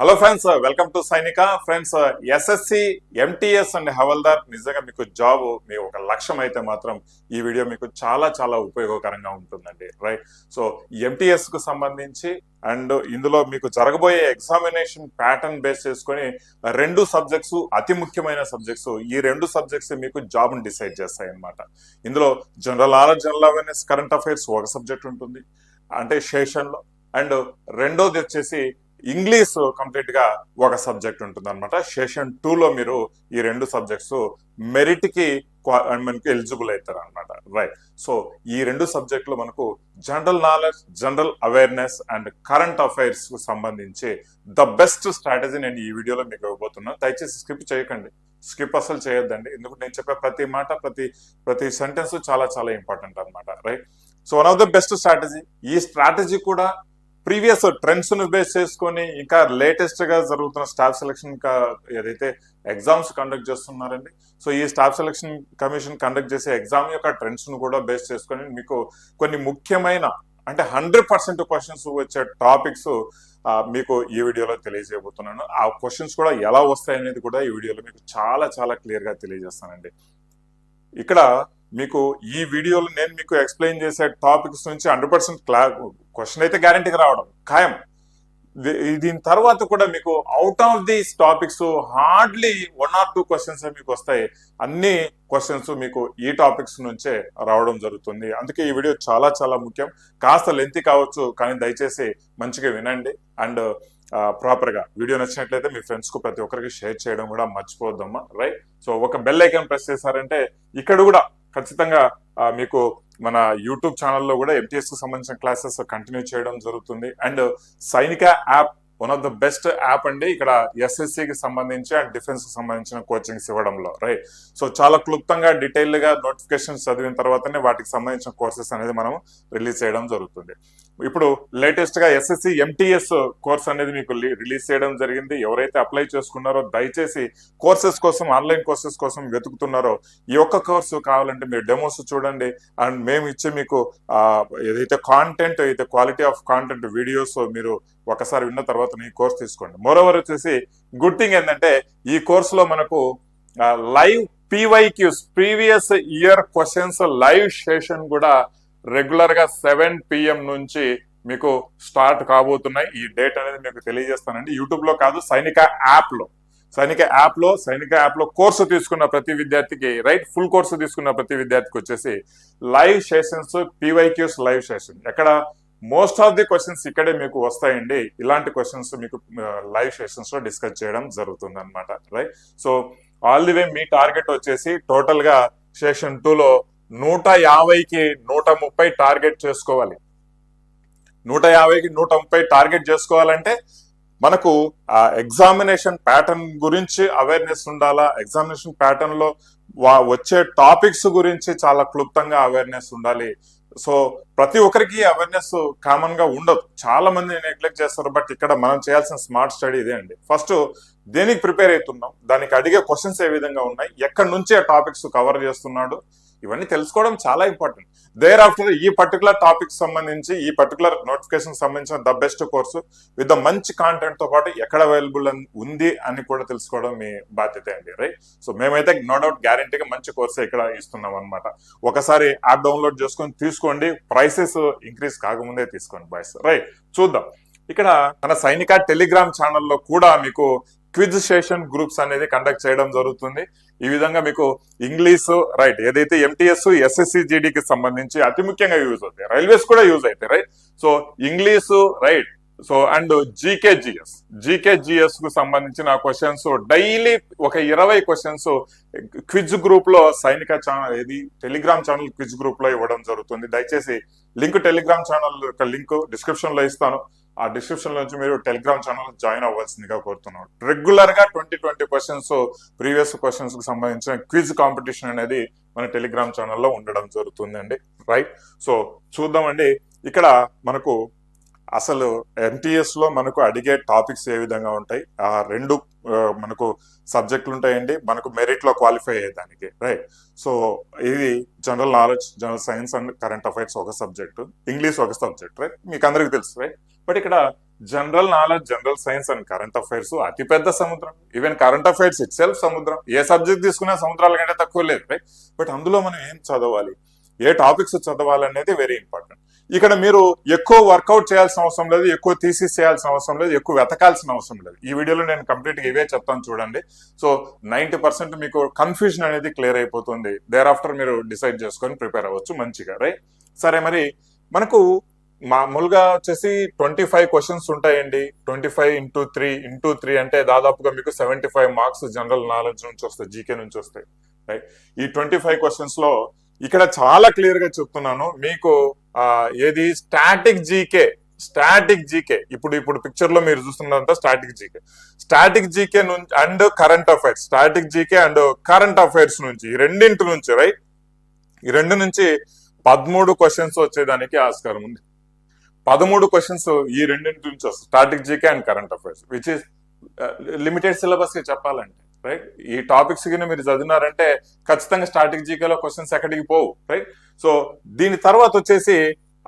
Hello friends welcome to Sainik friends SSC MTS and Havaldar నిజంగా మీకు job మీ ఒక లక్ష్యం అయితే మాత్రం ఈ వీడియో మీకు చాలా చాలా ఉపయోగకరంగా ఉంటుందండి రైట్ సో ఎంటీఎస్కు సంబంధించి అండ్ ఇందులో మీకు జరగబోయే ఎగ్జామినేషన్ ప్యాటర్న్ బేస్ చేసుకొని రెండు సబ్జెక్ట్స్ అతి ముఖ్యమైన సబ్జెక్ట్స్ ఈ రెండు సబ్జెక్ట్స్ మీకు జాబ్ని డిసైడ్ చేస్తాయి అన్నమాట ఇందులో general knowledge general awareness current affairs ఒక సబ్జెక్ట్ ఉంటుంది. అంటే సెషన్లో అండ్ రెండోది వచ్చేసి ఇంగ్లీష్ కంప్లీట్గా ఒక సబ్జెక్ట్ ఉంటుంది అనమాట సెషన్ టూలో మీరు ఈ రెండు సబ్జెక్ట్స్ మెరిట్కి మనకి ఎలిజిబుల్ అవుతారు అనమాట రైట్. సో ఈ రెండు సబ్జెక్టులు మనకు general knowledge general awareness and current అఫైర్స్కు సంబంధించి ద బెస్ట్ స్ట్రాటజీ నేను ఈ వీడియోలో మీకు ఇవ్వబోతున్నాను దయచేసి స్కిప్ చేయకండి. స్కిప్ అసలు చేయొద్దండి. ఎందుకంటే నేను చెప్పే ప్రతి మాట ప్రతి ప్రతి సెంటెన్స్ చాలా చాలా ఇంపార్టెంట్ అనమాట right. So one of the best strategy. ఈ స్ట్రాటజీ కూడా ప్రీవియస్ ట్రెండ్స్ను బేస్ చేసుకొని ఇంకా లేటెస్ట్గా జరుగుతున్న స్టాఫ్ సెలక్షన్ ఏదైతే ఎగ్జామ్స్ కండక్ట్ చేస్తున్నారండి సో ఈ స్టాఫ్ సెలక్షన్ కమిషన్ కండక్ట్ చేసే ఎగ్జామ్ యొక్క ట్రెండ్స్ను కూడా బేస్ చేసుకొని మీకు కొన్ని ముఖ్యమైన అంటే హండ్రెడ్ పర్సెంట్ క్వశ్చన్స్ వచ్చే టాపిక్స్ మీకు ఈ వీడియోలో తెలియజేయబోతున్నాను. ఆ క్వశ్చన్స్ కూడా ఎలా వస్తాయి అనేది కూడా ఈ వీడియోలో మీకు చాలా చాలా క్లియర్గా తెలియజేస్తానండి. ఇక్కడ మీకు ఈ వీడియోలో నేను మీకు ఎక్స్ప్లెయిన్ చేసే టాపిక్స్ నుంచి హండ్రెడ్ పర్సెంట్ క్లా క్వశ్చన్ అయితే గ్యారంటీగా రావడం ఖాయం. దీని తర్వాత కూడా మీకు out of these topics hardly one or two questions మీకు వస్తాయి. అన్ని క్వశ్చన్స్ మీకు ఈ టాపిక్స్ నుంచే రావడం జరుగుతుంది. అందుకే ఈ వీడియో చాలా చాలా ముఖ్యం. కాస్త లెంత్ కావచ్చు కానీ దయచేసి మంచిగా వినండి. అండ్ ప్రాపర్గా వీడియో నచ్చినట్లయితే మీ ఫ్రెండ్స్కు ప్రతి ఒక్కరికి షేర్ చేయడం కూడా మర్చిపోద్దమ్మా రైట్ సో ఒక బెల్ ఐకాన్ ప్రెస్ చేశారంటే ఇక్కడ కూడా ఖచ్చితంగా మీకు మన యూట్యూబ్ ఛానల్లో కూడా ఎంటీఎస్కు సంబంధించిన క్లాసెస్ కంటిన్యూ చేయడం జరుగుతుంది. And Sainik app one of the best app అండి. ఇక్కడ ఎస్ఎస్సికి కి సంబంధించి అండ్ డిఫెన్స్కి సంబంధించిన కోచింగ్స్ ఇవ్వడంలో రైట్ సో చాలా క్లుప్తంగా డీటెయిల్గా నోటిఫికేషన్స్ చదివిన తర్వాతనే వాటికి సంబంధించిన కోర్సెస్ అనేది మనం రిలీజ్ చేయడం జరుగుతుంది. ఇప్పుడు లేటెస్ట్గా ఎస్ఎస్సి ఎంటీఎస్ కోర్స్ అనేది మీకు రిలీజ్ చేయడం జరిగింది. ఎవరైతే అప్లై చేసుకున్నారో దయచేసి కోర్సెస్ కోసం ఆన్లైన్ కోర్సెస్ కోసం వెతుకుతున్నారో ఈ ఒక్క కోర్సు కావాలంటే మీరు డెమోస్ చూడండి. అండ్ మేము ఇచ్చే మీకు ఏదైతే కాంటెంట్ అయితే క్వాలిటీ ఆఫ్ కాంటెంట్ వీడియోస్ మీరు ఒకసారి విన్న తర్వాత ఈ కోర్స్ తీసుకోండి. మోరోవర్ వచ్చేసి గుడ్ థింగ్ ఏంటంటే ఈ కోర్సులో మనకు live PYQs previous year questions live session కూడా రెగ్యులర్గా సెవెన్ పిఎం నుంచి మీకు స్టార్ట్ కాబోతున్నాయి. ఈ డేట్ అనేది మీకు తెలియజేస్తానండి. యూట్యూబ్లో కాదు సైనిక యాప్లో. సైనిక యాప్లో సైనిక యాప్లో కోర్సు తీసుకున్న ప్రతి విద్యార్థికి రైట్ ఫుల్ కోర్సు తీసుకున్న ప్రతి విద్యార్థికి వచ్చేసి live sessions PYQs live session ఎక్కడ మోస్ట్ ఆఫ్ ది క్వశ్చన్స్ ఇక్కడే మీకు వస్తాయండి. ఇలాంటి క్వశ్చన్స్ మీకు లైవ్ సెషన్స్లో డిస్కస్ చేయడం జరుగుతుంది అనమాట right so all the way me target వచ్చేసి టోటల్గా సెషన్ టూలో నూట యాభైకి నూట ముప్పై టార్గెట్ చేసుకోవాలి. నూట యాభైకి నూట ముప్పై టార్గెట్ చేసుకోవాలంటే మనకు ఆ ఎగ్జామినేషన్ ప్యాటర్న్ గురించి అవేర్నెస్ ఉండాలా? ఎగ్జామినేషన్ ప్యాటర్న్లో వచ్చే టాపిక్స్ గురించి చాలా క్లుప్తంగా అవేర్నెస్ ఉండాలి. సో ప్రతి ఒక్కరికి అవేర్నెస్ కామన్గా ఉండదు. చాలా మంది నెగ్లెక్ట్ చేస్తారు బట్ ఇక్కడ మనం చేయాల్సిన స్మార్ట్ స్టడీ ఇదే అండి. ఫస్ట్ దేనికి ప్రిపేర్ అవుతున్నాం? దానికి అడిగే క్వశ్చన్స్ ఏ విధంగా ఉన్నాయి? ఎక్కడి నుంచి ఆ టాపిక్స్ కవర్ చేస్తున్నాడు? ఇవన్నీ తెలుసుకోవడం చాలా ఇంపార్టెంట్. దేర్ ఆఫ్టర్ ఈ పర్టికులర్ టాపిక్ సంబంధించి ఈ పర్టికులర్ నోటిఫికేషన్ సంబంధించిన the best course with the మంచి కాంటెంట్తో పాటు ఎక్కడ అవైలబుల్ ఉంది అని కూడా తెలుసుకోవడం మీ బాధ్యత అండి రైట్ సో మేమైతే నో డౌట్ గ్యారంటీగా మంచి కోర్సే ఇక్కడ ఇస్తున్నాం అనమాట ఒకసారి యాప్ డౌన్లోడ్ చేసుకొని తీసుకోండి. ప్రైసెస్ ఇంక్రీజ్ కాకముందే తీసుకోండి బాయ్స్ రైట్ చూద్దాం. ఇక్కడ మన సైనిక టెలిగ్రామ్ ఛానల్లో కూడా మీకు క్విజ్ సెషన్ గ్రూప్స్ అనేది కండక్ట్ చేయడం జరుగుతుంది. ఈ విధంగా మీకు ఇంగ్లీష్ రైట్ ఏదైతే ఎంటీఎస్ ఎస్ఎస్సి జీడీకి సంబంధించి అతి ముఖ్యంగా యూజ్ అవుతాయి. రైల్వేస్ కూడా యూజ్ అవుతాయి right? So English right so and GKGS GKGS జిఎస్కు సంబంధించిన క్వశ్చన్స్ డైలీ ఒక ఇరవై క్వశ్చన్స్ క్విజ్ గ్రూప్లో సైనిక ఛానల్ ఏది? టెలిగ్రామ్ ఛానల్ క్విజ్ గ్రూప్లో ఇవ్వడం జరుగుతుంది. దయచేసి లింక్ టెలిగ్రామ్ ఛానల్ యొక్క లింక్ డిస్క్రిప్షన్లో ఇస్తాను. ఆ డిస్క్రిప్షన్ నుంచి మీరు టెలిగ్రామ్ ఛానల్ జాయిన్ అవ్వాల్సిందిగా కోరుతున్నాను. రెగ్యులర్గా ట్వంటీ ట్వంటీ క్వశ్చన్స్ ప్రీవియస్ క్వశ్చన్స్కి సంబంధించిన క్విజ్ కాంపిటీషన్ అనేది మన టెలిగ్రామ్ ఛానల్లో ఉండడం జరుగుతుందండి. రైట్ సో చూద్దామండి. ఇక్కడ మనకు అసలు ఎంటీఎస్లో మనకు అడిగే టాపిక్స్ ఏ విధంగా ఉంటాయి? ఆ రెండు మనకు సబ్జెక్టులు ఉంటాయండి. మనకు మెరిట్లో క్వాలిఫై అయ్యేదానికి రైట్ సో ఇది general knowledge general science and current affairs ఒక సబ్జెక్ట్ ఇంగ్లీష్ ఒక సబ్జెక్ట్ రైట్ మీకు అందరికి తెలుసు రైట్ బట్ ఇక్కడ general knowledge general science and current affairs అతిపెద్ద సముద్రం. Even current affairs itself సముద్రం. ఏ సబ్జెక్ట్ తీసుకున్నా సముద్రాల కంటే తక్కువ లేదు రైట్ బట్ అందులో మనం ఏం చదవాలి? ఏ టాపిక్స్ చదవాలనేది వెరీ ఇంపార్టెంట్ ఇక్కడ మీరు ఎక్కువ వర్కౌట్ చేయాల్సిన అవసరం లేదు ఎక్కువ తీసి చేయాల్సిన అవసరం లేదు ఎక్కువ వెతకాల్సిన అవసరం లేదు. ఈ వీడియోలో నేను కంప్లీట్గా ఇవే చెప్తాను చూడండి. సో నైన్టీ పర్సెంట్ మీకు కన్ఫ్యూజన్ అనేది క్లియర్ అయిపోతుంది. దేర్ ఆఫ్టర్ మీరు డిసైడ్ చేసుకొని ప్రిపేర్ అవ్వచ్చు మంచిగా రైట్ సరే మరి మనకు మామూలుగా వచ్చేసి ట్వంటీ ఫైవ్ క్వశ్చన్స్ ఉంటాయండి. Twenty five into three into three అంటే దాదాపుగా మీకు seventy five marks general knowledge నుంచి వస్తాయి జీకే నుంచి వస్తాయి. రైట్ ఈ ట్వంటీ ఫైవ్ క్వశ్చన్స్లో ఇక్కడ చాలా క్లియర్గా చెప్తున్నాను. మీకు ఏది? స్టాటిక్ జీకే స్టాటిక్ జీకే ఇప్పుడు ఇప్పుడు పిక్చర్లో మీరు చూస్తున్నంత స్టాటిక్ జీకే స్టాటిక్ జీకే నుంచి and current affairs static GK and current affairs నుంచి ఈ రెండింటి నుంచి రైట్ ఈ రెండు నుంచి పదమూడు క్వశ్చన్స్ వచ్చేదానికి ఆస్కారం ఉంది. పదమూడు క్వశ్చన్స్ ఈ రెండింటి నుంచి వస్తాయి static GK and current affairs which is limited సిలబస్కి చెప్పాలంటే రైట్ ఈ టాపిక్స్ కింద మీరు చదివినారంటే ఖచ్చితంగా స్టాటిక్ జీకేలో క్వశ్చన్స్ ఎక్కడికి పోవు రైట్ సో దీని తర్వాత వచ్చేసి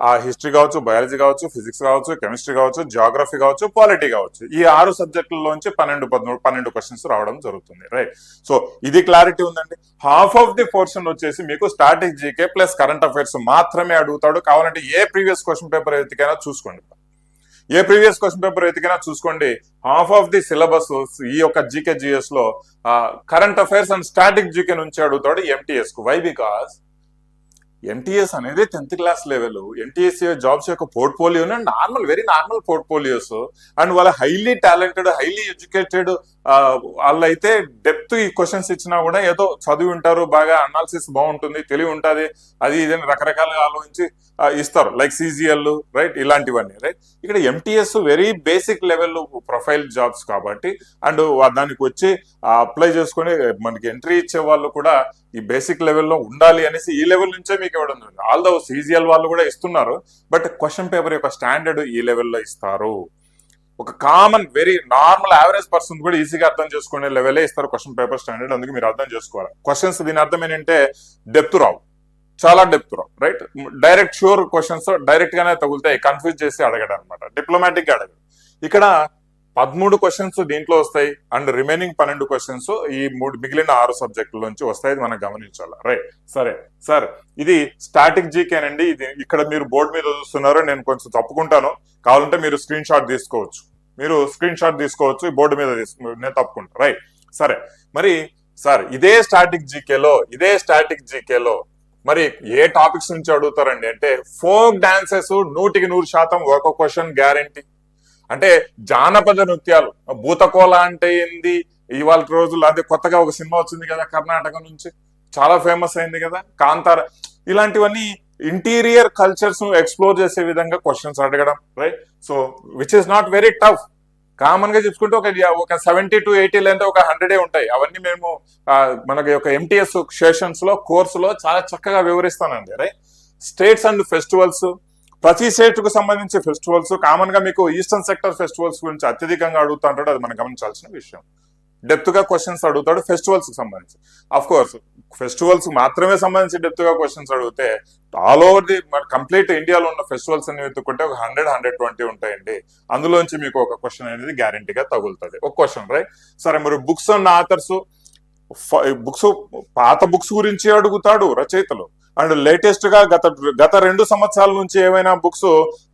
ఆ హిస్టరీ కావచ్చు బయాలజీ కావచ్చు ఫిజిక్స్ కావచ్చు కెమిస్ట్రీ కావచ్చు జాగ్రఫీ కావచ్చు పాలిటీ కావచ్చు. ఈ ఆరు సబ్జెక్టుల్లోంచి పన్నెండు పదమూడు పన్నెండు క్వశ్చన్స్ రావడం జరుగుతుంది రైట్ సో ఇది క్లారిటీ ఉందండి. హాఫ్ ఆఫ్ ది పోర్షన్ వచ్చేసి మీకు static GK plus current affairs మాత్రమే అడుగుతాడు. కావాలంటే ఏ ప్రీవియస్ క్వశ్చన్ పేపర్ ఎత్తికైనా చూసుకోండి. ఏ ప్రీవియస్ క్వశ్చన్ పేపర్ ఎతికినా చూసుకోండి. హాఫ్ ఆఫ్ ది సిలబస్ ఈ యొక్క GK జిఎస్లో current affairs and static GK నుంచి అడుగుతాడు ఎంటీఎస్కు. వై బికాస్ ఎన్టీఎస్ అనేది tenth class level NTS jobs యొక్క portfolio normal very normal portfolios and వాళ్ళ హైలీ టాలెంటెడ్ హైలీ ఎడ్యుకేటెడ్ వాళ్ళైతే డెప్త్ ఈ క్వశ్చన్స్ ఇచ్చినా కూడా ఏదో చదివి ఉంటారు బాగా అనాలిసిస్ బాగుంటుంది తెలివి ఉంటుంది. అది ఇదని రకరకాలుగా ఆలోచించి ఇస్తారు. లైక్ సిజిఎల్ రైట్ ఇలాంటివన్నీ రైట్ ఇక్కడ MTS very basic level profile jobs కాబట్టి అండ్ దానికి వచ్చి అప్లై చేసుకుని eh, మనకి ఎంట్రీ ఇచ్చే వాళ్ళు కూడా ఈ బేసిక్ లెవెల్లో ఉండాలి అనేసి ఈ లెవెల్ నుంచే మీకు ఇవ్వడం ఆల్ దో సిజిఎల్ వాళ్ళు కూడా ఇస్తున్నారు బట్ క్వశ్చన్ పేపర్ యొక్క స్టాండర్డ్ ఈ లెవెల్లో ఇస్తారు. ఒక common very normal average person కూడా ఈజీగా అర్థం చేసుకునే లెవెలే ఇస్తారు క్వశ్చన్ పేపర్ స్టాండర్డ్ అందుకు మీరు అర్థం చేసుకోవాలి. క్వశ్చన్స్ దీని అర్థం ఏంటంటే డెప్త్ రావు. చాలా డెప్త్ రావు right direct sure questions direct గానే తగులుతాయి కన్ఫ్యూజ్ చేసి అడగడం అనమాట డిప్లొమాటిక్గా అడగడు. ఇక్కడ పదమూడు క్వశ్చన్స్ దీంట్లో వస్తాయి అండ్ రిమైనింగ్ పన్నెండు క్వశ్చన్స్ ఈ మూడు మిగిలిన ఆరు సబ్జెక్టుల నుంచి వస్తాయి మనం గమనించాలి రైట్ సరే సార్ ఇది స్టాటిక్ జీకేనండి ఇది ఇక్కడ మీరు బోర్డు మీద చూస్తున్నారు నేను కొంచెం తప్పుకుంటాను. కావాలంటే మీరు స్క్రీన్ షాట్ తీసుకోవచ్చు. మీరు స్క్రీన్ షాట్ తీసుకోవచ్చు ఈ బోర్డు మీద తీసుకు నేను తప్పుకుంటా రైట్ సరే మరి సార్ ఇదే స్టాటిక్ జీకేలో ఇదే స్టాటిక్ జీకేలో మరి ఏ టాపిక్స్ నుంచి అడుగుతారండి? అంటే ఫోక్ డాన్సెస్ నూటికి నూరు శాతం ఒక క్వశ్చన్ గ్యారంటీ. అంటే జానపద నృత్యాలు భూతకోల అంటే ఏంది? ఇవాళ రోజుల్లో అదే కొత్తగా ఒక సినిమా వచ్చింది కదా కర్ణాటక నుంచి. చాలా ఫేమస్ అయింది కదా? కాంతార. ఇలాంటివన్నీ ఇంటీరియర్ కల్చర్స్ను ఎక్స్ప్లోర్ చేసే విధంగా క్వశ్చన్స్ అడగడం right? So which is not very tough కామన్గా చూసుకుంటే ఒక ఒక సెవెంటీ టు ఎయిటీ లెంత్ ఒక హండ్రెడే ఉంటాయి. అవన్నీ మేము మనకి యొక్క ఎంటీఎస్ సెషన్స్లో కోర్సులో చాలా చక్కగా వివరిస్తానండి రైట్ స్టేట్స్ అండ్ ఫెస్టివల్స్ ప్రతి స్టేట్కు సంబంధించి ఫెస్టివల్స్ కామన్గా మీకు ఈస్టర్న్ సెక్టర్ ఫెస్టివల్స్ గురించి అత్యధికంగా అడుగుతుంటాడు అది మనం గమనించాల్సిన విషయం. డెప్త్గా క్వశ్చన్స్ అడుగుతాడు ఫెస్టివల్స్కి సంబంధించి. అఫ్ కోర్స్ ఫెస్టివల్స్ మాత్రమే సంబంధించి డెప్త్గా క్వశ్చన్స్ అడిగితే ఆల్ ఓవర్ ది కంప్లీట్ ఇండియాలో ఉన్న ఫెస్టివల్స్ అన్ని వెతుక్కుంటే ఒక హండ్రెడ్ హండ్రెడ్ ట్వంటీ ఉంటాయండి. అందులోంచి మీకు ఒక క్వశ్చన్ అనేది గ్యారంటీగా తగులుతుంది. ఒక క్వశ్చన్ రైట్ సరే మరి బుక్స్ అన్న ఆథర్స్ బుక్స్ పాత బుక్స్ గురించి అడుగుతాడు రచయితలు. అండ్ లేటెస్ట్గా గత గత రెండు సంవత్సరాల నుంచి ఏమైనా బుక్స్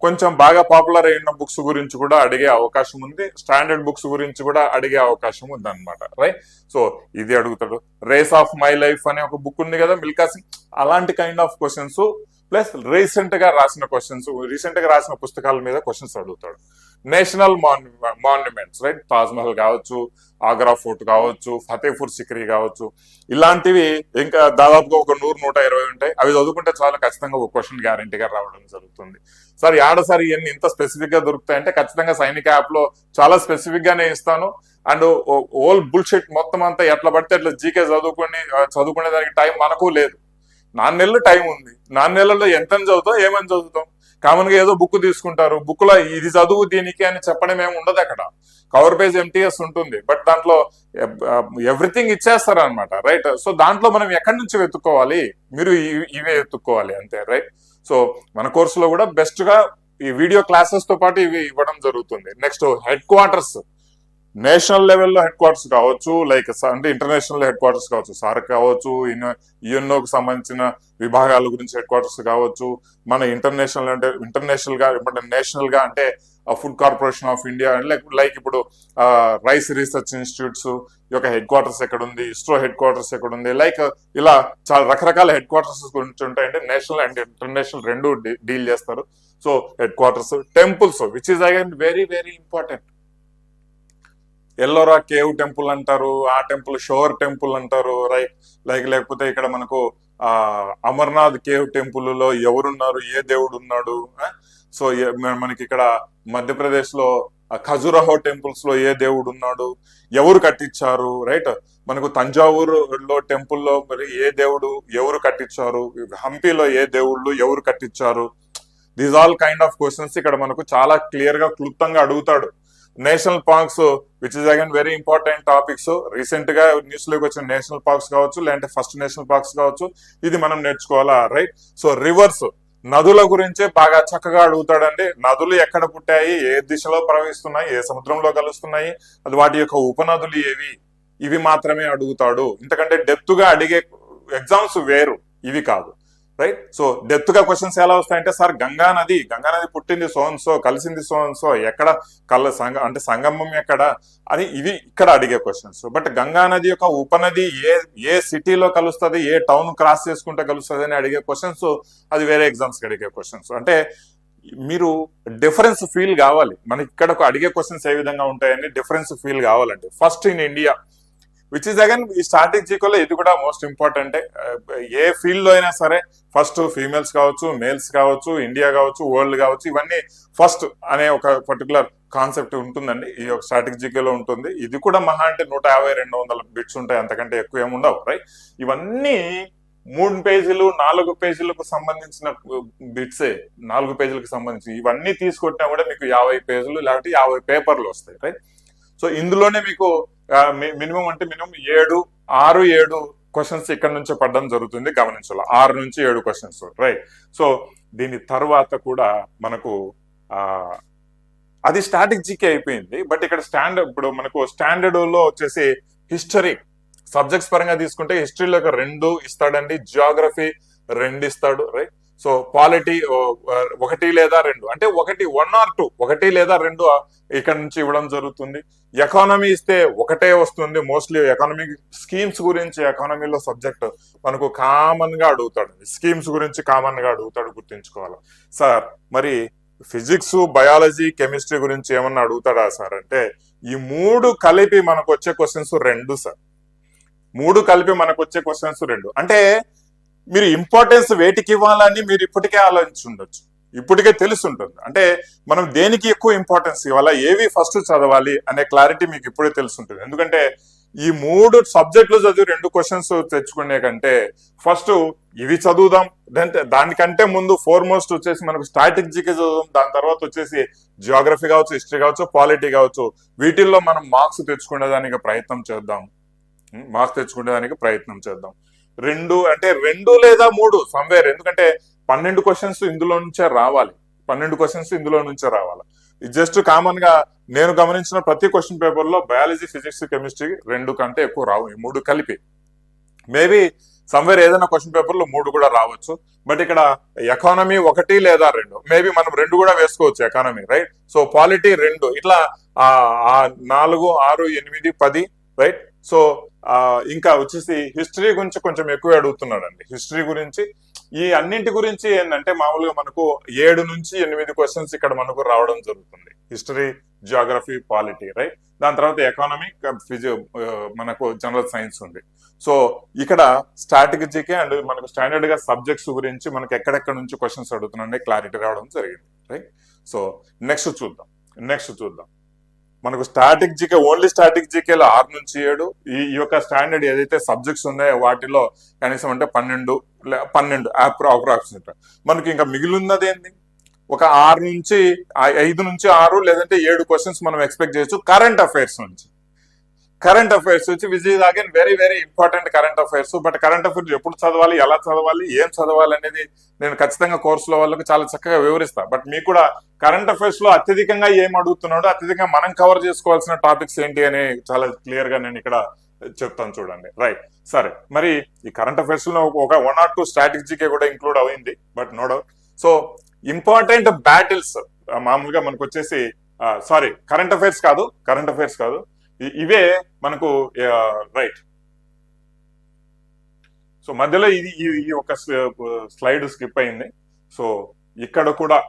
కొంచెం బాగా పాపులర్ అయిన బుక్స్ గురించి కూడా అడిగే అవకాశం ఉంది. స్టాండర్డ్ బుక్స్ గురించి కూడా అడిగే అవకాశం ఉంది అనమాట రైట్ సో ఇది అడుగుతాడు. రేస్ ఆఫ్ మై లైఫ్ అనే ఒక బుక్ ఉంది కదా మిల్కా సింగ్ అలాంటి కైండ్ ఆఫ్ క్వశ్చన్స్ ప్లస్ రీసెంట్గా రాసిన క్వశ్చన్స్ రీసెంట్గా రాసిన పుస్తకాల మీద క్వశ్చన్స్ అడుగుతాడు. National monuments right? Taj Mahal కావచ్చు ఆగ్రా ఫోర్ట్ కావచ్చు ఫతేపూర్ సిక్రీ కావచ్చు. ఇలాంటివి ఇంకా దాదాపుగా ఒక నూరు నూట ఇరవై ఉంటాయి. అవి చదువుకుంటే చాలా ఖచ్చితంగా ఒక క్వశ్చన్ గ్యారంటీగా రావడం జరుగుతుంది. సార్ ఏడసారి ఇవన్నీ ఇంత స్పెసిఫిక్గా దొరుకుతాయంటే ఖచ్చితంగా సైనిక యాప్లో చాలా స్పెసిఫిక్ గానే ఇస్తాను. అండ్ ఓల్ బుల్షెట్ మొత్తం అంతా ఎట్లా పడితే అట్లా జీకే చదువుకుని చదువుకునే దానికి టైం మనకు లేదు. నాలుగు నెలలు టైం ఉంది. నాలుగు నెలల్లో ఎంత చదువుతాం ఏమని చదువుతాం కామన్గా ఏదో బుక్ తీసుకుంటారు. బుక్లో ఇది చదువు దీనికి అని చెప్పడం ఏమి ఉండదు అక్కడ. కవర్ పేజ్ ఎంటీఎస్ ఉంటుంది. బట్ దాంట్లో ఎవ్రీథింగ్ ఇచ్చేస్తారు అనమాట రైట్ సో దాంట్లో మనం ఎక్కడి నుంచి వెతుక్కోవాలి? మీరు ఇవే వెతుక్కోవాలి అంతే రైట్ సో మన కోర్సులో కూడా బెస్ట్గా ఈ వీడియో క్లాసెస్తో పాటు ఇవి ఇవ్వడం జరుగుతుంది. నెక్స్ట్ హెడ్ క్వార్టర్స్ నేషనల్ లెవెల్లో హెడ్ క్వార్టర్స్ కావచ్చు లైక్ అంటే ఇంటర్నేషనల్ హెడ్ క్వార్టర్స్ కావచ్చు. సార్ కావచ్చు యుఎన్ఓకి సంబంధించిన విభాగాల గురించి హెడ్ క్వార్టర్స్ కావచ్చు. మన ఇంటర్నేషనల్ అంటే ఇంటర్నేషనల్గా ఇప్పుడు నేషనల్గా అంటే food corporation of India like like ఇప్పుడు రైస్ రీసెర్చ్ ఇన్స్టిట్యూట్స్ యొక్క హెడ్ క్వార్టర్స్ ఎక్కడ ఉంది ఇస్రో హెడ్ క్వార్టర్స్ ఎక్కడ ఉంది లైక్ ఇలా చాలా రకరకాల హెడ్ క్వార్టర్స్ గురించి ఉంటాయంటే నేషనల్ అండ్ ఇంటర్నేషనల్ రెండు డీల్ చేస్తారు. So headquarters temples which is again very very important Ellora cave temple అంటారు ఆ టెంపుల్ షోర్ టెంపుల్ అంటారు రైట్? లైక్ లేకపోతే ఇక్కడ మనకు ఆ అమర్నాథ్ కేవ్ టెంపుల్లో ఎవరున్నారు ఏ దేవుడు ఉన్నాడు సో మనకి ఇక్కడ మధ్యప్రదేశ్లో ఖజురహో టెంపుల్స్లో ఏ దేవుడు ఉన్నాడు ఎవరు కట్టించారు రైట్? మనకు తంజావూరు లో టెంపుల్లో మరి ఏ దేవుడు ఎవరు కట్టించారు హంపీలో ఏ దేవుళ్ళు ఎవరు కట్టించారు? These all kind of questions ఇక్కడ మనకు చాలా క్లియర్గా క్లుప్తంగా అడుగుతాడు. National parks which is again very important topics రీసెంట్గా న్యూస్లోకి వచ్చిన నేషనల్ పార్క్స్ కావచ్చు లేదంటే ఫస్ట్ నేషనల్ పార్క్స్ కావచ్చు ఇది మనం నేర్చుకోవాలా రైట్ సో రివర్స్ నదుల గురించే బాగా చక్కగా అడుగుతాడండి. నదులు ఎక్కడ పుట్టాయి ఏ దిశలో ప్రవహిస్తున్నాయి ఏ సముద్రంలో కలుస్తున్నాయి అది వాటి యొక్క ఉపనదులు ఏవి? ఇవి మాత్రమే అడుగుతాడు. ఇంతకంటే డెప్త్గా అడిగే ఎగ్జామ్స్ వేరు ఇవి కాదు. రైట్ సో డెప్త్గా క్వశ్చన్స్ ఎలా వస్తాయంటే సార్ గంగా నది గంగా నది పుట్టింది సోన్సో కలిసింది సోన్సో ఎక్కడ కళ్ళ సంగ అంటే సంగమం ఎక్కడ అని ఇవి ఇక్కడ అడిగే క్వశ్చన్స్ బట్ గంగా నది యొక్క ఉపనది ఏ ఏ సిటీలో కలుస్తుంది ఏ టౌన్ క్రాస్ చేసుకుంటే కలుస్తుంది అని అడిగే క్వశ్చన్స్ అది వేరే ఎగ్జామ్స్కి అడిగే క్వశ్చన్స్ అంటే మీరు డిఫరెన్స్ ఫీల్ కావాలి. మనకి ఇక్కడ అడిగే క్వశ్చన్స్ ఏ విధంగా ఉంటాయని డిఫరెన్స్ ఫీల్ కావాలంటే first in India which is again ఈ స్ట్రాటజికల్లో ఇది కూడా మోస్ట్ ఇంపార్టెంట్ ఏ. ఫీల్డ్లో అయినా సరే ఫస్ట్ ఫీమేల్స్ కావచ్చు మేల్స్ కావచ్చు ఇండియా కావచ్చు వరల్డ్ కావచ్చు ఇవన్నీ ఫస్ట్ అనే ఒక పర్టికులర్ కాన్సెప్ట్ ఉంటుందండి. ఈ యొక్క స్ట్రాటజికల్లో ఉంటుంది. ఇది కూడా మహా అంటే నూట యాభై రెండు వందల బిట్స్ ఉంటాయి. అంతకంటే ఎక్కువ ఏముండవు రైట్ ఇవన్నీ మూడు పేజీలు నాలుగు పేజీలకు సంబంధించిన బిట్సే నాలుగు పేజీలకు సంబంధించి. ఇవన్నీ తీసుకొట్టినా కూడా మీకు యాభై పేజీలు లేకపోతే యాభై పేపర్లు వస్తాయి రైట్ సో ఇందులోనే మీకు మినిమం అంటే మినిమం ఏడు ఆరు ఏడు క్వశ్చన్స్ ఇక్కడ నుంచి పడడం జరుగుతుంది గమనించాలి. ఆరు నుంచి ఏడు క్వశ్చన్స్ రైట్ సో దీని తర్వాత కూడా మనకు ఆ అది స్టాటిక్ జీకే అయిపోయింది. బట్ ఇక్కడ స్టాండర్డ్ ఇప్పుడు మనకు స్టాండర్డ్లో వచ్చేసి హిస్టరీ సబ్జెక్ట్స్ పరంగా తీసుకుంటే హిస్టరీలో ఒక రెండు ఇస్తాడండి జియోగ్రఫీ రెండు ఇస్తాడు రైట్ సో పాలిటీ ఒకటి లేదా రెండు. అంటే ఒకటి వన్ ఆర్ టూ ఒకటి లేదా రెండు ఇక్కడ నుంచి ఇవ్వడం జరుగుతుంది. ఎకానమీ ఇస్తే ఒకటే వస్తుంది. మోస్ట్లీ ఎకానమీ స్కీమ్స్ గురించి ఎకానమీలో సబ్జెక్ట్ మనకు కామన్గా అడుగుతాడు. స్కీమ్స్ గురించి కామన్గా అడుగుతాడు గుర్తుంచుకోవాలి? సార్ మరి ఫిజిక్స్ బయాలజీ కెమిస్ట్రీ గురించి ఏమన్నా అడుగుతాడా సార్ అంటే ఈ మూడు కలిపి మనకు వచ్చే క్వశ్చన్స్ రెండు సార్ మూడు కలిపి మనకు వచ్చే క్వశ్చన్స్ రెండు. అంటే మీరు ఇంపార్టెన్స్ వేటికి ఇవ్వాలని మీరు ఇప్పటికే ఆలోచించి ఉండొచ్చు ఇప్పటికే తెలిసి ఉంటుంది అంటే మనం దేనికి ఎక్కువ ఇంపార్టెన్స్ ఇవ్వాలా? ఏవి ఫస్ట్ చదవాలి? అనే క్లారిటీ మీకు ఇప్పుడే తెలుసుంటుంది. ఎందుకంటే ఈ మూడు సబ్జెక్టులు చదివి రెండు క్వశ్చన్స్ తెచ్చుకునే కంటే ఫస్ట్ ఇవి చదువుదాం. దాంట్ దానికంటే ముందు ఫోర్ మోస్ట్ వచ్చేసి మనకు స్టాటిక్ చదువుదాం. దాని తర్వాత వచ్చేసి జియోగ్రఫీ కావచ్చు హిస్టరీ కావచ్చు పాలిటీ కావచ్చు. వీటిల్లో మనం మార్క్స్ తెచ్చుకునేదానికి ప్రయత్నం చేద్దాం. Hmm? మార్క్స్ తెచ్చుకునేదానికి ప్రయత్నం చేద్దాం. రెండు అంటే రెండు లేదా మూడు సమ్వేర్ ఎందుకంటే పన్నెండు క్వశ్చన్స్ ఇందులో నుంచే రావాలి. పన్నెండు క్వశ్చన్స్ ఇందులో నుంచే రావాలి. జస్ట్ కామన్గా నేను గమనించిన ప్రతి క్వశ్చన్ పేపర్లో బయాలజీ ఫిజిక్స్ కెమిస్ట్రీ రెండు కంటే ఎక్కువ రావు. ఈ మూడు కలిపి. మేబీ సమ్వేర్ ఏదైనా క్వశ్చన్ పేపర్లో మూడు కూడా రావచ్చు. బట్ ఇక్కడ ఎకానమీ ఒకటి లేదా రెండు. మేబీ మనం రెండు కూడా వేసుకోవచ్చు ఎకానమీ రైట్ సో పాలిటీ రెండు. ఇట్లా ఆ ఆ నాలుగు ఆరు ఎనిమిది పది రైట్ సో ఇంకా వచ్చేసి హిస్టరీ గురించి కొంచెం ఎక్కువ అడుగుతున్నాడండి హిస్టరీ గురించి ఈ అన్నింటి గురించి ఏంటంటే మామూలుగా మనకు ఏడు నుంచి ఎనిమిది క్వశ్చన్స్ ఇక్కడ మనకు రావడం జరుగుతుంది. హిస్టరీ జియోగ్రఫీ పాలిటీ రైట్ దాని తర్వాత ఎకానమీ ఫిజియో మనకు జనరల్ సైన్స్ ఉంది. సో ఇక్కడ స్ట్రాటజీకి అండ్ మనకు స్టాండర్డ్గా సబ్జెక్ట్స్ గురించి మనకు ఎక్కడెక్కడ నుంచి క్వశ్చన్స్ అడుగుతున్నాయి క్లారిటీ రావడం జరిగింది. రైట్ సో నెక్స్ట్ చూద్దాం. నెక్స్ట్ చూద్దాం. మనకు స్టాటిక్ జీకే ఓన్లీ స్టాటిక్ జీకేలో ఆరు నుంచి ఏడు. ఈ యొక్క స్టాండర్డ్ ఏదైతే సబ్జెక్ట్స్ ఉన్నాయో వాటిలో కనీసం అంటే పన్నెండు పన్నెండు అప్రాక్సిమేట్ మనకి ఇంకా మిగిలినది ఏంది? ఒక ఆరు నుంచి ఐదు నుంచి ఆరు లేదంటే ఏడు క్వశ్చన్స్ మనం ఎక్స్పెక్ట్ చేయొచ్చు కరెంట్ అఫైర్స్ నుంచి. కరెంట్ అఫైర్స్ వచ్చి is again very very important current affairs but current affairs ఎప్పుడు చదవాలి ఎలా చదవాలి ఏం చదవాలి అనేది నేను ఖచ్చితంగా కోర్సులో వాళ్ళకి చాలా చక్కగా వివరిస్తా. బట్ మీకు కూడా కరెంట్ అఫైర్స్లో అత్యధికంగా ఏం అడుగుతున్నాడో అత్యధికంగా మనం కవర్ చేసుకోవాల్సిన టాపిక్స్ ఏంటి అని చాలా క్లియర్గా నేను ఇక్కడ చెప్తాను చూడండి. రైట్ సరే. మరి ఈ కరెంట్ అఫైర్స్లో ఒక వన్ ఆర్ టూ స్ట్రాటజీకే కూడా ఇంక్లూడ్ అయింది. But no doubt so important battles మామూలుగా మనకు వచ్చేసి సారీ కరెంట్ అఫైర్స్ కాదు కరెంట్ అఫైర్స్ కాదు. ఇవే మనకు రైట్. సో మధ్యలో ఇది ఈ- ఒక స్లైడ్ స్కిప్ అయింది. సో ఇక్కడ కూడా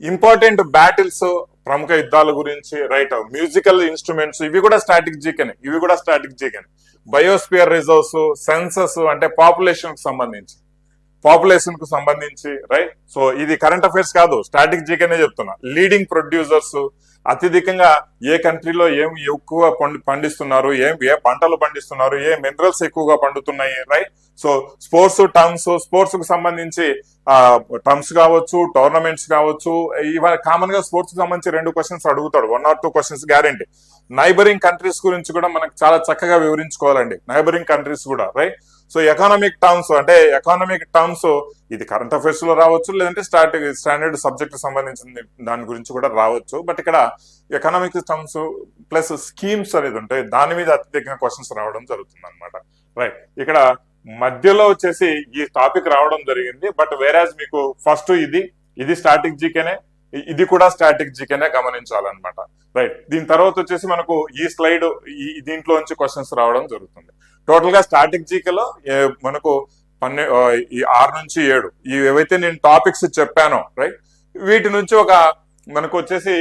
ఇంపార్టెంట్ బ్యాటిల్స్ ప్రముఖ యుద్ధాల గురించి రైట్ మ్యూజికల్ ఇన్స్ట్రుమెంట్స్ ఇవి కూడా స్టాటిక్ ఇవి కూడా స్టాటిక్ బయోస్పియర్ రిజర్వ్స్ సెన్సస్ అంటే పాపులేషన్కు సంబంధించి. పాపులేషన్కు సంబంధించి రైట్. సో ఇది కరెంట్ అఫైర్స్ కాదు. స్టాటిక్ జీకెనే చెప్తున్నా. లీడింగ్ ప్రొడ్యూసర్స్ అత్యధికంగా ఏ కంట్రీలో ఏం ఎక్కువ పండిస్తున్నారు ఏం ఏ పంటలు పండిస్తున్నారు ఏ మినరల్స్ ఎక్కువగా పండుతున్నాయి రైట్ సో స్పోర్ట్స్ టర్మ్స్ స్పోర్ట్స్కు సంబంధించి టర్మ్స్ కావచ్చు టోర్నమెంట్స్ కావచ్చు ఇవాళ కామన్గా స్పోర్ట్స్కు సంబంధించి రెండు క్వశ్చన్స్ అడుగుతాడు. One or two questions guarantee neighbouring countries గురించి కూడా మనకు చాలా చక్కగా వివరించుకోవాలండి. నైబరింగ్ కంట్రీస్ కూడా రైట్ సో ఎకానమిక్ టర్మ్స్ అంటే ఎకానమిక్ టర్మ్స్ ఇది కరెంట్ అఫైర్స్లో రావచ్చు లేదంటే స్టార్ట్ స్టాండర్డ్ సబ్జెక్ట్ సంబంధించిన దాని గురించి కూడా రావచ్చు. బట్ ఇక్కడ ఎకనామిక్ టర్మ్స్ ప్లస్ స్కీమ్స్ అనేది ఉంటాయి దాని మీద అత్యధికంగా క్వశ్చన్స్ రావడం జరుగుతుంది అనమాట రైట్ ఇక్కడ మధ్యలో వచ్చేసి ఈ టాపిక్ రావడం జరిగింది బట్ వేరాజ్ మీకు ఫస్ట్ ఇది ఇది స్టాటిక్ జీకేనే ఇది కూడా స్టాటిక్ జీకేనే గమనించాలన్నమాట. రైట్ దీని తర్వాత వచ్చేసి మనకు ఈ స్లైడ్ ఈ దీంట్లో నుంచి క్వశ్చన్స్ రావడం జరుగుతుంది. టోటల్గా స్టాటిక్ జీకేలో మనకు పన్నె ఈ ఆరు నుంచి ఏడు. ఈ ఏవైతే నేను టాపిక్స్ చెప్పానో రైట్ వీటి నుంచి ఒక మనకు వచ్చేసి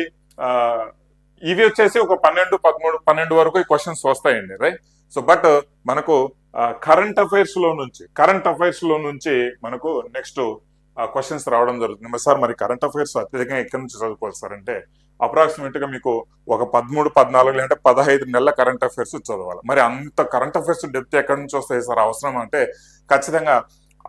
ఇవి వచ్చేసి ఒక పన్నెండు పదమూడు పన్నెండు వరకు ఈ క్వశ్చన్స్ వస్తాయండి రైట్ సో బట్ మనకు కరెంట్ అఫైర్స్లో నుంచి కరెంట్ అఫైర్స్లో నుంచి మనకు నెక్స్ట్ క్వశ్చన్స్ రావడం జరుగుతుంది. సార్ మరి కరెంట్ అఫైర్స్ అత్యధికంగా ఎక్కడి నుంచి చదువుకోవాలి సార్ అంటే అప్రాక్సిమేట్గా మీకు ఒక పదమూడు పద్నాలుగు లేదంటే పదహైదు నెలల కరెంట్ అఫైర్స్ చదవాలి. మరి అంత కరెంట్ అఫైర్స్ డెప్త్ ఎక్కడి నుంచి వస్తాయి సార్? అవసరం అంటే ఖచ్చితంగా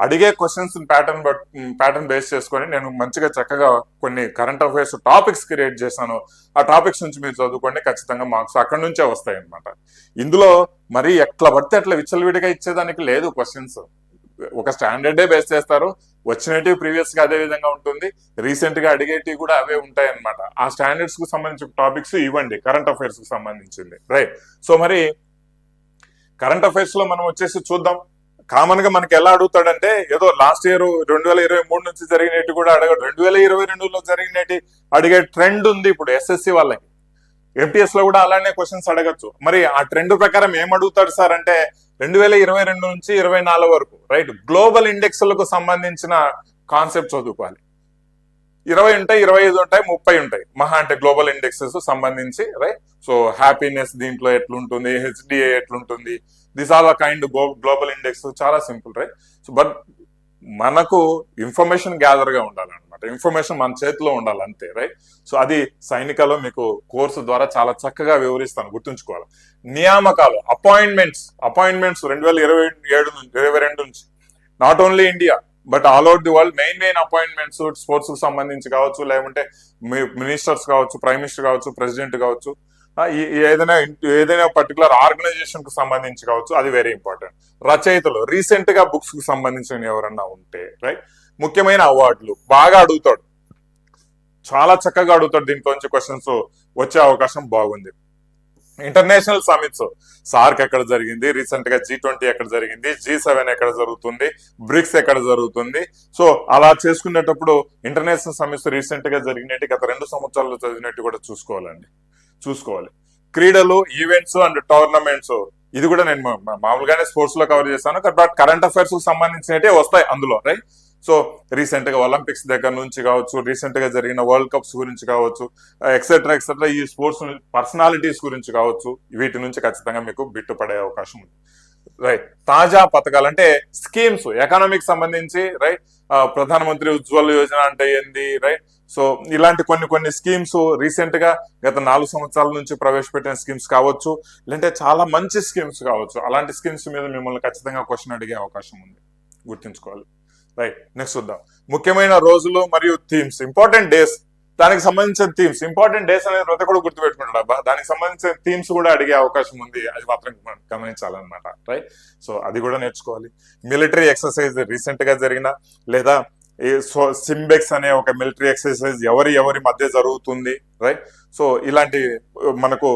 అడిగే questions pattern but pattern base చేసుకొని నేను మంచిగా చక్కగా కొన్ని కరెంట్ అఫైర్స్ టాపిక్స్ క్రియేట్ చేశాను. ఆ టాపిక్స్ నుంచి మీరు చదువుకోండి. ఖచ్చితంగా మార్క్స్ అక్కడి నుంచే వస్తాయి అన్నమాట ఇందులో మరి ఎట్లా పడితే అట్లా విచ్చలవిడిగా ఇచ్చేదానికి లేదు క్వశ్చన్స్ ఒక స్టాండర్డే బేస్ చేస్తారు. వచ్చినట్టు ప్రీవియస్గా అదే విధంగా ఉంటుంది. రీసెంట్గా అడిగేటివి కూడా అవే ఉంటాయి అనమాట ఆ స్టాండర్డ్స్కు సంబంధించిన టాపిక్స్ ఇవ్వండి కరెంట్ అఫైర్స్కు సంబంధించింది. రైట్ సో మరి కరెంట్ అఫైర్స్లో మనం వచ్చేసి చూద్దాం. కామన్గా మనకి ఎలా అడుగుతాడంటే ఏదో లాస్ట్ ఇయర్ రెండు వేల ఇరవై మూడు నుంచి జరిగినట్టు కూడా అడగడు రెండు వేల ఇరవై రెండులో జరిగినట్టు అడిగే ట్రెండ్ ఉంది ఇప్పుడు ఎస్ఎస్సి వాళ్ళకి. ఎంటీఎస్లో కూడా అలానే క్వశ్చన్స్ అడగచ్చు. మరి ఆ ట్రెండ్ ప్రకారం ఏం అడుగుతాడు సార్ అంటే రెండు వేల ఇరవై రెండు నుంచి ఇరవై నాలుగు వరకు రైట్ గ్లోబల్ ఇండెక్స్లకు సంబంధించిన కాన్సెప్ట్ చదువుకోవాలి. ఇరవై ఉంటాయి ఇరవై ఐదు ఉంటాయి ముప్పై ఉంటాయి. మహా అంటే గ్లోబల్ ఇండెక్సెస్ సంబంధించి రైట్ సో హ్యాపీనెస్ దీంట్లో ఎట్లుంటుంది హెచ్డిఏ ఎట్లుంటుంది? This all kind global index చాలా సింపుల్ రైట్ సో బట్ మనకు ఇన్ఫర్మేషన్ గ్యాదర్గా అనమాట ఇన్ఫర్మేషన్ మన చేతిలో ఉండాలి అంతే రైట్ సో అది సైనికలో మీకు కోర్సు ద్వారా చాలా చక్కగా వివరిస్తాను గుర్తుంచుకోవాలి. నియామకాలు అపాయింట్మెంట్స్ అపాయింట్మెంట్స్ రెండు వేల ఇరవై ఏడు నుంచి ఇరవై రెండు నుంచి. Not only India but all over the world main main appointments స్పోర్ట్స్కు సంబంధించి కావచ్చు లేకుంటే మినిస్టర్స్ కావచ్చు ప్రైమ్ మినిస్టర్ కావచ్చు ప్రెసిడెంట్ కావచ్చు ఏదైనా ఏదైనా పర్టికులర్ ఆర్గనైజేషన్కు సంబంధించి కావచ్చు అది వెరీ ఇంపార్టెంట్ రచయితలు రీసెంట్గా బుక్స్కు సంబంధించిన ఎవరన్నా ఉంటే రైట్ ముఖ్యమైన అవార్డులు. బాగా అడుగుతాడు. చాలా చక్కగా అడుగుతాడు దీంట్లో నుంచి క్వశ్చన్స్ వచ్చే అవకాశం బాగుంది. ఇంటర్నేషనల్ సమిట్స్ సార్క్ ఎక్కడ జరిగింది? రీసెంట్గా జీ ట్వంటీ ఎక్కడ జరిగింది? జీ సెవెన్ ఎక్కడ జరుగుతుంది? బ్రిక్స్ ఎక్కడ జరుగుతుంది? సో అలా చేసుకునేటప్పుడు ఇంటర్నేషనల్ సమిట్స్ రీసెంట్గా జరిగినట్టు గత రెండు సంవత్సరాల్లో చదివినట్టు కూడా చూసుకోవాలండి. చూసుకోవాలి. క్రీడలు ఈవెంట్స్ అండ్ టోర్నమెంట్స్ ఇది కూడా నేను మామూలుగానే స్పోర్ట్స్లో కవర్ చేస్తాను బట్ కరెంట్ అఫైర్స్కు సంబంధించినట్టే వస్తాయి అందులో రైట్ సో రీసెంట్గా ఒలింపిక్స్ దగ్గర నుంచి కావచ్చు రీసెంట్గా జరిగిన వరల్డ్ కప్స్ గురించి కావచ్చు ఎక్సెట్రా ఎక్సెట్రా ఈ స్పోర్ట్స్ పర్సనాలిటీస్ గురించి కావచ్చు వీటి నుంచి ఖచ్చితంగా మీకు బిట్టుపడే అవకాశం ఉంది. రైట్. తాజా పథకాలు అంటే స్కీమ్స్ ఎకనామిక్ సంబంధించి రైట్ ప్రధానమంత్రి ఉజ్వల్ యోజన అంటే ఏంది రైట్? సో ఇలాంటి కొన్ని కొన్ని స్కీమ్స్ రీసెంట్గా గత నాలుగు సంవత్సరాల నుంచి ప్రవేశపెట్టిన స్కీమ్స్ కావచ్చు లేదంటే చాలా మంచి స్కీమ్స్ కావచ్చు. అలాంటి స్కీమ్స్ మీద మిమ్మల్ని ఖచ్చితంగా క్వశ్చన్ అడిగే అవకాశం ఉంది. గుర్తుంచుకోవాలి. రైట్ నెక్స్ట్ చూద్దాం. ముఖ్యమైన రోజులు మరియు థీమ్స్ ఇంపార్టెంట్ డేస్ దానికి సంబంధించిన థీమ్స్ ఇంపార్టెంట్ డేస్ అనేది ప్రతి కూడా గుర్తుపెట్టుకుంటాడు అబ్బా. దానికి సంబంధించిన థీమ్స్ కూడా అడిగే అవకాశం ఉంది. అది మాత్రం మనం గమనించాలన్నమాట. రైట్ సో అది కూడా నేర్చుకోవాలి. మిలిటరీ ఎక్సర్సైజ్ రీసెంట్గా జరిగిన లేదా ఈ సో సింబెక్స్ అనే ఒక మిలిటరీ ఎక్సర్సైజ్ ఎవరి ఎవరి మధ్య జరుగుతుంది? రైట్ సో ఇలాంటి మనకు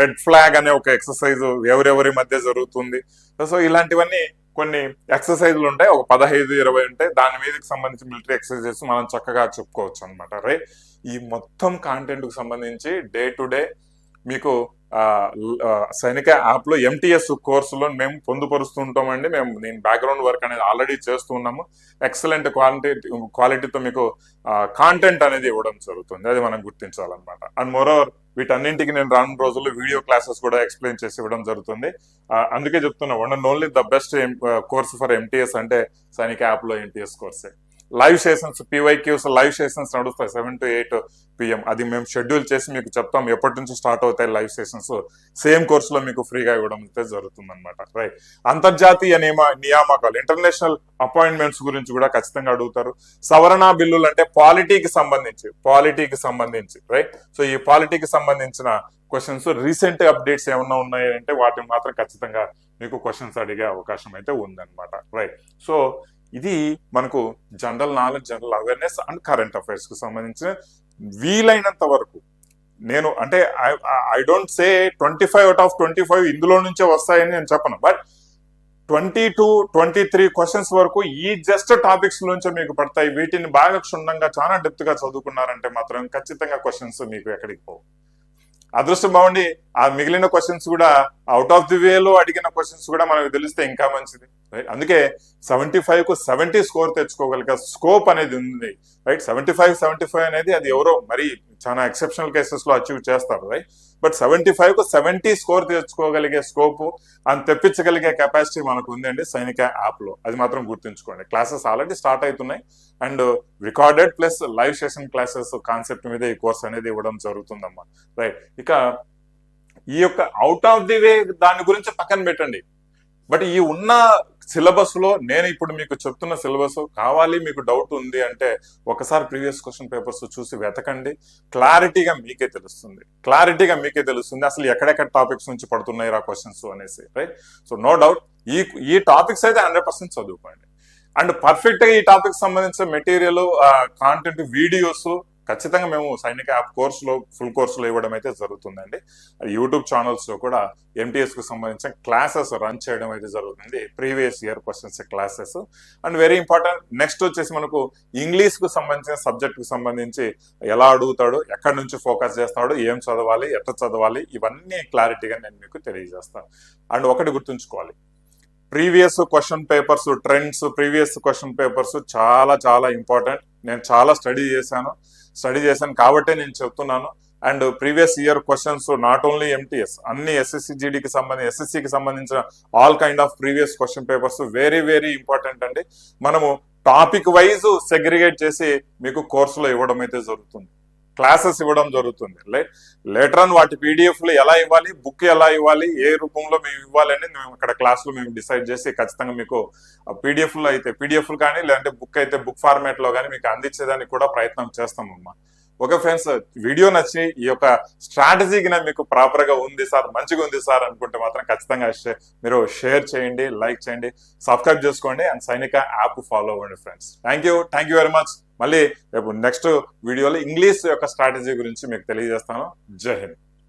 రెడ్ ఫ్లాగ్ అనే ఒక ఎక్సర్సైజ్ ఎవరెవరి మధ్య జరుగుతుంది? సో ఇలాంటివన్నీ కొన్ని ఎక్సర్సైజ్లు ఉంటాయి. ఒక పదహైదు ఇరవై ఉంటాయి దాని మీదకి సంబంధించి మిలిటరీ ఎక్సర్సైజెస్ మనం చక్కగా చెప్పుకోవచ్చు అనమాట రే ఈ మొత్తం కాంటెంట్కు సంబంధించి డే టు డే మీకు సైనిక యాప్లో ఎంటీఎస్ కోర్సులో మేము పొందుపరుస్తుంటామండి మేము నేను బ్యాక్గ్రౌండ్ వర్క్ అనేది ఆల్రెడీ చేస్తూ ఉన్నాము. ఎక్సలెంట్ క్వాలిటీ క్వాలిటీతో మీకు కాంటెంట్ అనేది ఇవ్వడం జరుగుతుంది. అది మనం గుర్తించాలన్నమాట. అండ్ మోరోవర్ వీటన్నింటికి నేను రాను రోజుల్లో వీడియో క్లాసెస్ కూడా ఎక్స్ప్లెయిన్ చేసి ఇవ్వడం జరుగుతుంది. అందుకే చెప్తున్నా one and only the best course for MTS అంటే సైనిక యాప్లో MTS కోర్సే live sessions PYQs live sessions నడుస్తాయి. సెవెన్ టు ఎయిట్ పిఎం అది మేము షెడ్యూల్ చేసి మీకు చెప్తాం. ఎప్పటి నుంచి స్టార్ట్ అవుతాయి లైవ్ సెషన్స్ సేమ్ కోర్సులో మీకు ఫ్రీగా ఇవ్వడం అయితే జరుగుతుంది అనమాట రైట్ అంతర్జాతీయ నియమ నియామకాలు ఇంటర్నేషనల్ అపాయింట్మెంట్స్ గురించి కూడా ఖచ్చితంగా అడుగుతారు. సవరణ బిల్లులు అంటే పాలిటీకి సంబంధించి పాలిటీకి సంబంధించి రైట్ సో ఈ పాలిటీకి సంబంధించిన క్వశ్చన్స్ రీసెంట్ అప్డేట్స్ ఏమన్నా ఉన్నాయంటే వాటిని మాత్రం ఖచ్చితంగా మీకు క్వశ్చన్స్ అడిగే అవకాశం అయితే ఉందన్నమాట. రైట్ సో ఇది మనకు general knowledge general awareness and current అఫైర్స్కు సంబంధించిన వీలైనంత వరకు. నేను అంటే I don't say twenty five out of twenty five ఇందులో నుంచే వస్తాయని నేను చెప్పను. But twenty two twenty three questions వరకు ఈ జస్ట్ టాపిక్స్ నుంచే మీకు పడతాయి. వీటిని బాగా క్షుణ్ణంగా చాలా డెప్త్గా చదువుకున్నారంటే మాత్రం ఖచ్చితంగా క్వశ్చన్స్ మీకు ఎక్కడికి పోవు. అదృష్టం బాగుండి ఆ మిగిలిన క్వశ్చన్స్ కూడా అవుట్ ఆఫ్ ది వేలో అడిగిన క్వశ్చన్స్ కూడా మనకు తెలిస్తే ఇంకా మంచిది. రైట్ అందుకే సెవెంటీ ఫైవ్కు సెవెంటీ స్కోర్ తెచ్చుకోగలిగే స్కోప్ అనేది ఉంది. Right seventy five seventy five అనేది అది ఎవరో మరి చాలా ఎక్సెప్షనల్ కేసెస్లో అచీవ్ చేస్తారు. రైట్ బట్ సెవెంటీ ఫైవ్కు సెవెంటీ స్కోర్ తెచ్చుకోగలిగే స్కోప్ అని తెప్పించగలిగే కెపాసిటీ మనకు ఉందండి సైనిక యాప్లో. అది మాత్రం గుర్తుంచుకోండి. క్లాసెస్ ఆల్రెడీ స్టార్ట్ అవుతున్నాయి. And recorded plus live session classes concept మీద ఈ కోర్స్ అనేది ఇవ్వడం జరుగుతుందమ్మా. రైట్ ఇక ఈ యొక్క అవుట్ ఆఫ్ ది వే దాని గురించి పక్కన పెట్టండి. బట్ ఈ ఉన్న సిలబస్లో నేను ఇప్పుడు మీకు చెప్తున్న సిలబస్ కావాలి మీకు డౌట్ ఉంది అంటే ఒకసారి ప్రీవియస్ క్వశ్చన్ పేపర్స్ చూసి వెతకండి. క్లారిటీగా మీకే తెలుస్తుంది. క్లారిటీగా మీకే తెలుస్తుంది అసలు ఎక్కడెక్కడ టాపిక్స్ నుంచి పడుతున్నాయి ఆ క్వశ్చన్స్ అనేసి. రైట్ సో నో డౌట్ ఈ ఈ టాపిక్స్ అయితే హండ్రెడ్ పర్సెంట్ చదువుకోండి. అండ్ పర్ఫెక్ట్గా ఈ టాపిక్ సంబంధించిన మెటీరియల్ కాంటెంట్ వీడియోస్ ఖచ్చితంగా మేము సైనిక యాప్ కోర్సులో ఫుల్ కోర్సులో ఇవ్వడం అయితే జరుగుతుందండి. యూట్యూబ్ ఛానల్స్లో కూడా ఎంటీఎస్కు సంబంధించిన క్లాసెస్ రన్ చేయడం అయితే జరుగుతుంది. Previous year questions classes and very important next వచ్చేసి మనకు ఇంగ్లీష్కు సంబంధించిన సబ్జెక్ట్కు సంబంధించి ఎలా అడుగుతాడు ఎక్కడి నుంచి ఫోకస్ చేస్తాడు ఏం చదవాలి ఎట్లా చదవాలి ఇవన్నీ క్లారిటీగా నేను మీకు తెలియజేస్తాను. అండ్ ఒకటి గుర్తుంచుకోవాలి. Previous question papers trends previous question papers చాలా చాలా ఇంపార్టెంట్. నేను చాలా స్టడీ చేశాను. స్టడీ చేశాను కాబట్టే నేను చెప్తున్నాను. And previous year questions not only MTS అన్ని ఎస్ఎస్సి జీడీకి సంబంధించి ఎస్ఎస్సికి సంబంధించిన all kind of previous question papers very very important అండి. మనము టాపిక్ వైజ్ సెగ్రిగేట్ చేసి మీకు కోర్సులో ఇవ్వడం అయితే జరుగుతుంది. క్లాసెస్ ఇవ్వడం జరుగుతుంది. లైట్ లేటర్ ఆన్ వాటి పీడిఎఫ్లు ఎలా ఇవ్వాలి? బుక్ ఎలా ఇవ్వాలి? ఏ రూపంలో మేము ఇవ్వాలి మేము అక్కడ క్లాస్లో మేము డిసైడ్ చేసి ఖచ్చితంగా మీకు పీడిఎఫ్లు అయితే పీడిఎఫ్లు కానీ లేదంటే బుక్ అయితే బుక్ ఫార్మాట్లో కానీ మీకు అందించేదానికి కూడా ప్రయత్నం చేస్తామమ్మా. ఓకే ఫ్రెండ్స్ వీడియో నచ్చి ఈ యొక్క స్ట్రాటజీ మీకు ప్రాపర్గా ఉంది సార్ మంచిగా ఉంది సార్ అనుకుంటే మాత్రం ఖచ్చితంగా మీరు షేర్ చేయండి లైక్ చేయండి సబ్స్క్రైబ్ చేసుకోండి అండ్ సైనిక యాప్ ఫాలో అవ్వండి friends. Thank you thank you very much మళ్ళీ రేపు నెక్స్ట్ వీడియోలో ఇంగ్లీష్ యొక్క స్ట్రాటజీ గురించి మీకు తెలియజేస్తాను. జై హింద్.